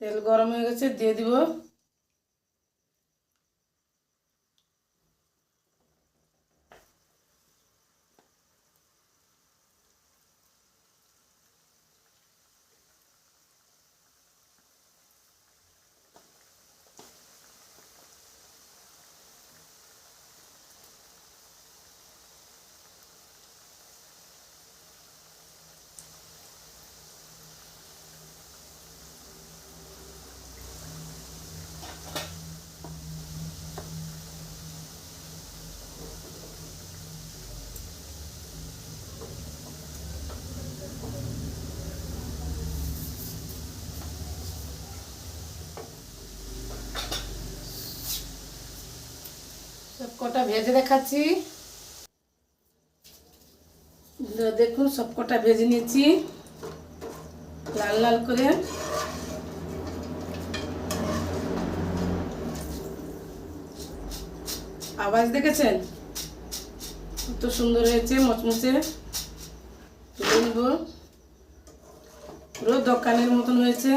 তেল গরম হয়ে গেছে দিয়ে দিব সব কটা ভেজে দেখাচ্ছি। দেখুন সব কটা ভেজে নিয়েছি লাল লাল করে। আওয়াজ দেখেছেন? কত সুন্দর হয়েছে, মচমচে। পুরো দোকানের মতন হয়েছে।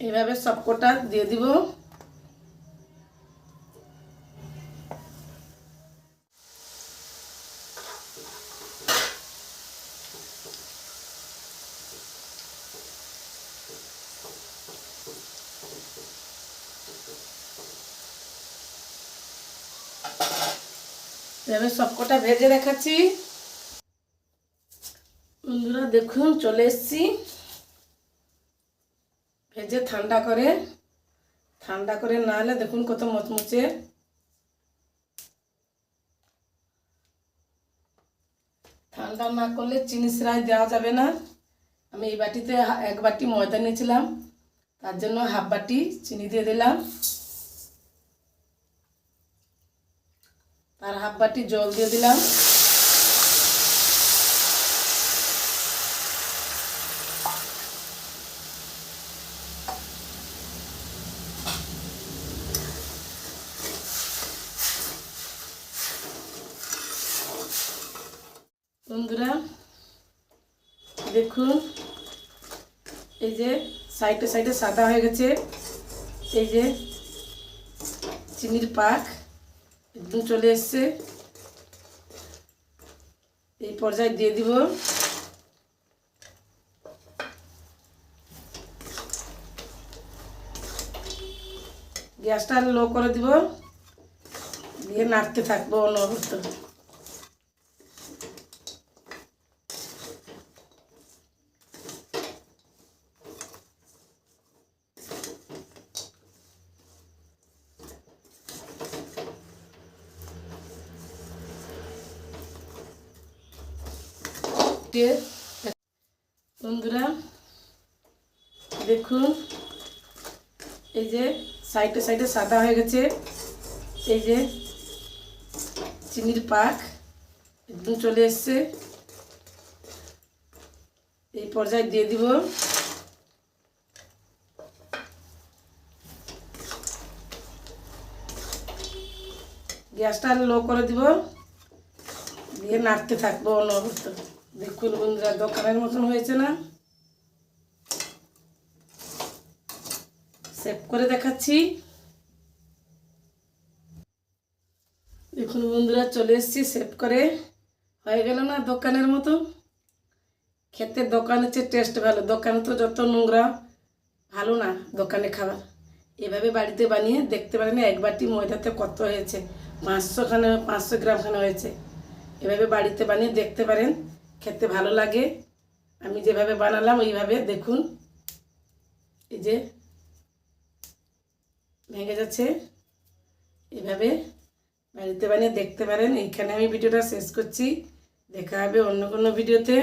এভাবে সবকটা দিয়ে দিব। এভাবে সবকটা ভেজে দেখাচ্ছি। বন্ধুরা দেখুন চলে এসছি। ভেজে ঠান্ডা করে ঠান্ডা করে না হলে দেখুন কত মচমচে। ঠান্ডা না করলে চিনি সিরাই দেওয়া যাবে না। আমি এই বাটিতে এক বাটি ময়দা নিয়েছিলাম, তার জন্য হাফ বাটি চিনি দিয়ে দিলাম। তার হাফ বাটি জল দিয়ে দিলাম। বন্ধুরা, দেখুন, এই যে সাইডে সাইডে সাদা হয়ে গেছে। এই যে চিনির পাক একদম চলে এসছে। এই পর্যায়ে দিয়ে দিব। গ্যাসটা লো করে দিব। দিয়ে নাড়তে থাকব অনবরত। দিয়ে বন্ধুরা দেখুন, এই যে সাইডে সাইডে সাদা হয়ে গেছে, এই যে চিনির পাক একদম চলে এসছে। এই পর্যায়ে দিয়ে দিব গ্যাসটা লো করে দিব, দিয়ে নাড়তে থাকব অনবরত। দেখুন বন্ধুরা দোকানের মতন হয়েছে না? সেভ করে দেখাচ্ছি। দেখুন বন্ধুরা চলে এসেছি সেভ করে। হয়ে গেল না দোকানের মতো? খেতে দোকানের চেয়ে টেস্ট ভালো। দোকানে তো যত নোংরা, ভালো না দোকানে খাবার। এভাবে বাড়িতে বানিয়ে দেখতে পারেন, এক বাটি ময়দাতে কত হয়েছে? পাঁচশো খানে, পাঁচশো গ্রাম খানে হয়েছে। এভাবে বাড়িতে বানিয়ে দেখতে পারেন। খেতে ভালো লাগে। আমি যেভাবে বানালাম, ওইভাবে দেখুন। এই যে ভেঙে যাচ্ছে। এভাবে বাড়িতে বানিয়ে দেখতে পারেন। এইখানে আমি ভিডিওটা শেষ করছি। দেখা হবে অন্য কোনো ভিডিওতে।